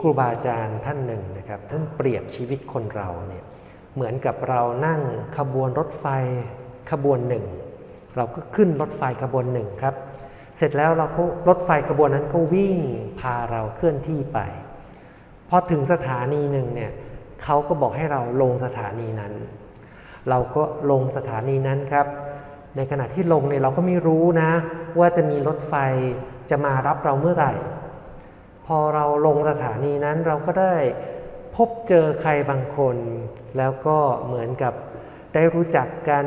ครูบาอาจารย์ท่านหนึ่งนะครับ ท่านเปรียบชีวิตคนเราเนี่ยเหมือนกับเรานั่งขบวนรถไฟขบวนหนึ่ง เราก็ขึ้นรถไฟขบวนหนึ่งครับ เสร็จแล้วเราก็รถไฟขบวนนั้นก็วิ่งพาเราเคลื่อนที่ไป พอถึงสถานีหนึ่งเนี่ยเขาก็บอกให้เราลงสถานีนั้น เราก็ลงสถานีนั้นครับ ในขณะที่ลงเนี่ยเราก็ไม่รู้นะ ว่าจะมีรถไฟจะมารับเราเมื่อไหร่ พอเราลงสถานีนั้นเราก็ได้พบเจอใครบางคน แล้วก็เหมือนกับได้รู้จักกัน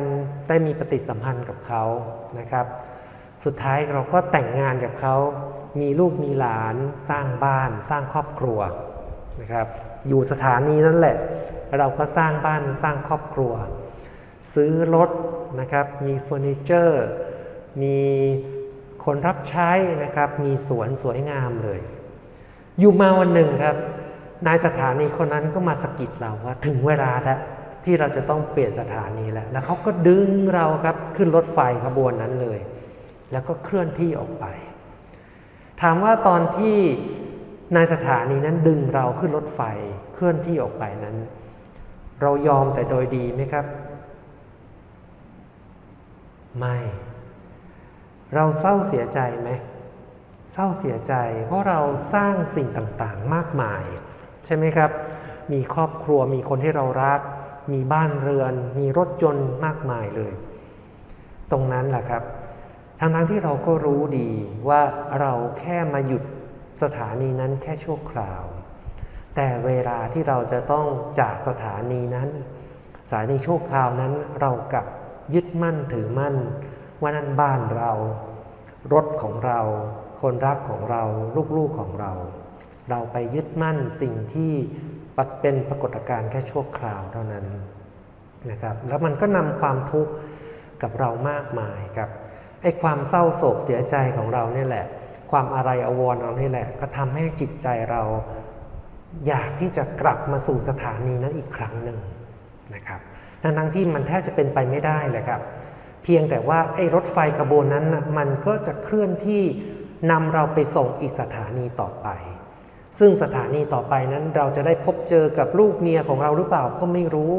ได้มีปฏิสัมพันธ์กับเขานะครับ สุดท้ายเราก็แต่งงานกับเขา มีลูกมีหลานสร้างบ้าน สร้างครอบครัวนะครับ อยู่สถานีนั่นแหละ เราก็สร้างบ้านสร้างครอบครัว ซื้อรถนะครับ มีเฟอร์นิเจอร์ มีคนรับใช้นะครับ มีสวนสวยงามเลย อยู่มาวันหนึ่งครับ นายสถานีคนนั้นก็มาสะกิดเราว่าถึงเวลาแล้วที่เราจะต้องเปลี่ยนสถานีแล้ว แล้วเขาก็ดึงเราครับขึ้นรถไฟขบวนนั้นเลย แล้วก็เคลื่อนที่ออกไป ถามว่าตอนที่นายสถานีนั้นดึงเราขึ้นรถไฟเคลื่อนที่ออกไปนั้น เรายอมแต่โดยดีไหมครับ ไม่ เราเศร้าเสียใจไหม เศร้าเสียใจ เพราะเราสร้างสิ่งต่างๆ มากมาย ใช่ไหมครับ มีครอบครัวมีคนที่เรารัก มีบ้านเรือน มีรถยนต์มากมายเลย ตรงนั้นแหละครับทั้งๆที่เราก็รู้ดีว่าเราแค่มาหยุดสถานีนั้นแค่ชั่วคราว แต่เวลาที่เราจะต้องจากสถานีนั้นสถานีชั่วคราวนั้นเรากลับยึดมั่นถือมั่น ว่านั่นบ้านเรา รถของเรา คนรักของเราลูกๆของเรา เราไปยึดมั่นสิ่งที่เป็นปรากฏการณ์แค่ชั่วคราวเท่านั้นนะครับ แล้วมันก็นำความทุกข์กับเรามากมายครับไอ้ความเศร้าโศกเสียใจของเราเนี่ยแหละ ความอะไรอาวรเรานี่แหละ ก็ทำให้จิตใจเราอยากที่จะกลับมาสู่สถานีนั้นอีกครั้งหนึ่งนะครับทั้งทั้งที่มันแทบจะเป็นไปไม่ได้เลยครับ เพียงแต่ว่าไอ้รถไฟขบวนนั้นนะมันก็จะเคลื่อนที่ นำเราไปส่งอีกสถานีต่อไป ซึ่งสถานีต่อไปนั้นเราจะได้พบเจอกับลูกเมียของเราหรือเปล่าก็ไม่รู้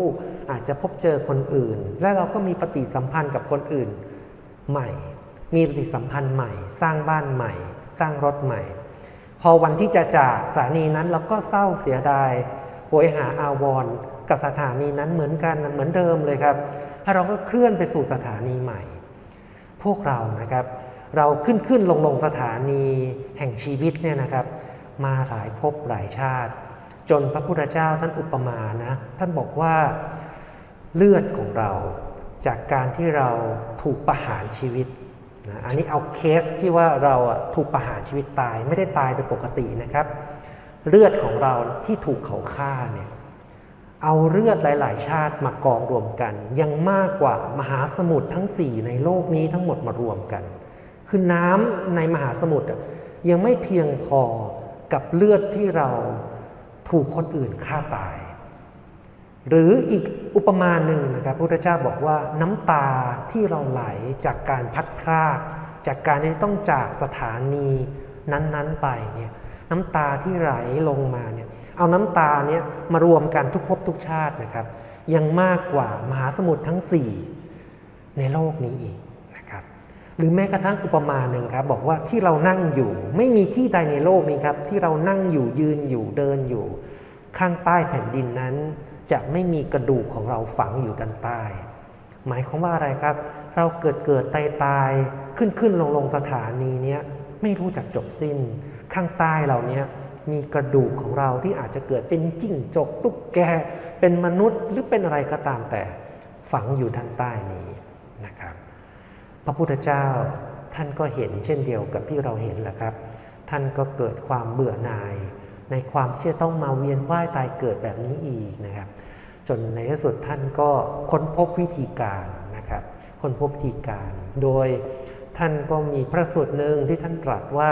อาจจะพบเจอคนอื่น และเราก็มีปฏิสัมพันธ์กับคนอื่นใหม่ มีปฏิสัมพันธ์ใหม่ สร้างบ้านใหม่ สร้างรถใหม่ พอวันที่จะจากสถานีนั้นเราก็เศร้าเสียดายโหยหาอาวรกับสถานีนั้นเหมือนกันเหมือนเดิมเลยครับถ้าเราก็เคลื่อนไปสู่สถานีใหม่ พวกเรานะครับ เราขึ้นขึ้นลงลงสถานีแห่งชีวิตเนี่ยนะครับ มาหลายภพหลายชาติ จนพระพุทธเจ้าท่านอุปมานะท่านบอกว่าเลือดของเราจากการที่เราถูกประหารชีวิตนะอันนี้เอาเคสที่ว่าเราถูกประหารชีวิตตายไม่ได้ตายโดยปกตินะครับ เลือดของเราที่ถูกเขาฆ่าเนี่ยเอาเลือดหลาย ๆ ชาติมากองรวมกัน ยังมากกว่ามหาสมุทรทั้ง 4 ในโลกนี้ทั้งหมดมารวมกัน คือน้ำในมหาสมุทรยังไม่เพียงพอกับเลือดที่เราถูกคนอื่นฆ่าตาย หรืออีกอุปมาหนึ่งนะครับพระพุทธเจ้าบอกว่าน้ำตาที่เราไหลจากการพัดพรากจากการที่ต้องจากสถานีนั้นๆไปเนี่ยน้ำตาที่ไหลลงมาเนี่ยเอาน้ำตาเนี่ยมารวมกันทุกภพทุกชาตินะครับ ยังมากกว่ามหาสมุทรทั้ง 4 ในโลกนี้อีก หรือแม้กระทั่งอุปมาหนึ่งครับบอกว่าที่เรานั่งอยู่ไม่มีที่ใดในโลกนี้ครับที่เรานั่งอยู่ยืนอยู่เดินอยู่ ข้างใต้แผ่นดินนั้น จะไม่มีกระดูกของเราฝังอยู่ด้านใต้ หมายความว่าอะไรครับ เราเกิดเกิดตายตายขึ้นขึ้นลงลงสถานีเนี้ยไม่รู้จักจบสิ้น ข้างใต้เราเนี้ยมีกระดูกของเราที่อาจจะเกิดเป็นจิ้งจกตุ๊กแก เป็นมนุษย์หรือเป็นอะไรก็ตามแต่ฝังอยู่ด้านใต้นี้นะครับ พระพุทธเจ้าท่านก็เห็นเช่นเดียวกับที่เราเห็นแหละครับ ท่านก็เกิดความเบื่อหน่าย ในความที่จะต้องมาเวียนว่ายตายเกิดแบบนี้อีกนะครับ จนในที่สุดท่านก็ค้นพบวิธีการนะครับค้นพบวิธีการ โดยท่านก็มีพระสูตรหนึ่งที่ท่านตรัสว่า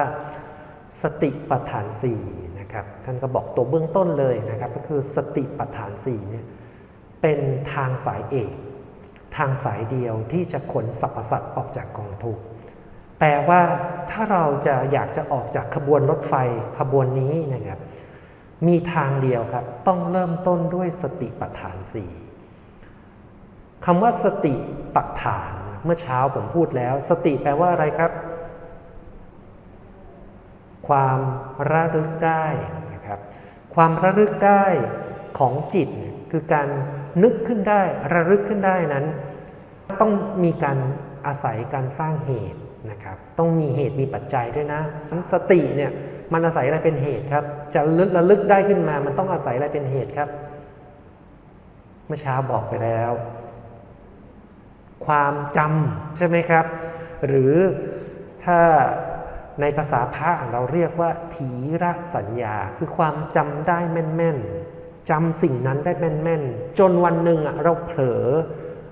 สติปัฏฐานสี่นะครับท่านก็บอกตัวเบื้องต้นเลยนะครับ ก็คือสติปัฏฐานสี่เนี่ยเป็นทางสายเอก ทางสายเดียวที่จะขนสรรพสัตว์ออกจากกองทุกข์แปลว่าถ้าเราจะอยากจะออกจากขบวนรถไฟขบวนนี้นะครับมีทางเดียวครับ ต้องเริ่มต้นด้วยสติปัฏฐานสี่คำว่าสติปัฏฐานเมื่อเช้าผมพูดแล้ว สติแปลว่าอะไรครับ ความระลึกได้นะครับ ความระลึกได้ของจิตคือการ นึกขึ้นได้ระลึกขึ้นได้นั้น ต้องมีการอาศัยการสร้างเหตุนะครับต้องมีเหตุมีปัจจัยด้วยนะสติเนี่ยมันอาศัยอะไรเป็นเหตุครับ จะลึกระลึกได้ขึ้นมา มันต้องอาศัยอะไรเป็นเหตุครับ เมื่อเช้าบอกไปแล้ว ความจำใช่ไหมครับ หรือถ้าในภาษาพระเราเรียกว่าถีระสัญญา คือความจำได้แม่นๆ จำสิ่งนั้นได้แม่นๆ จนวันหนึ่งอะเราเผลอ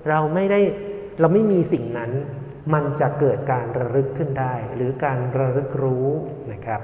เราไม่ได้เราไม่มีสิ่งนั้น มันจะเกิดการระลึกขึ้นได้ หรือการระลึกรู้นะครับ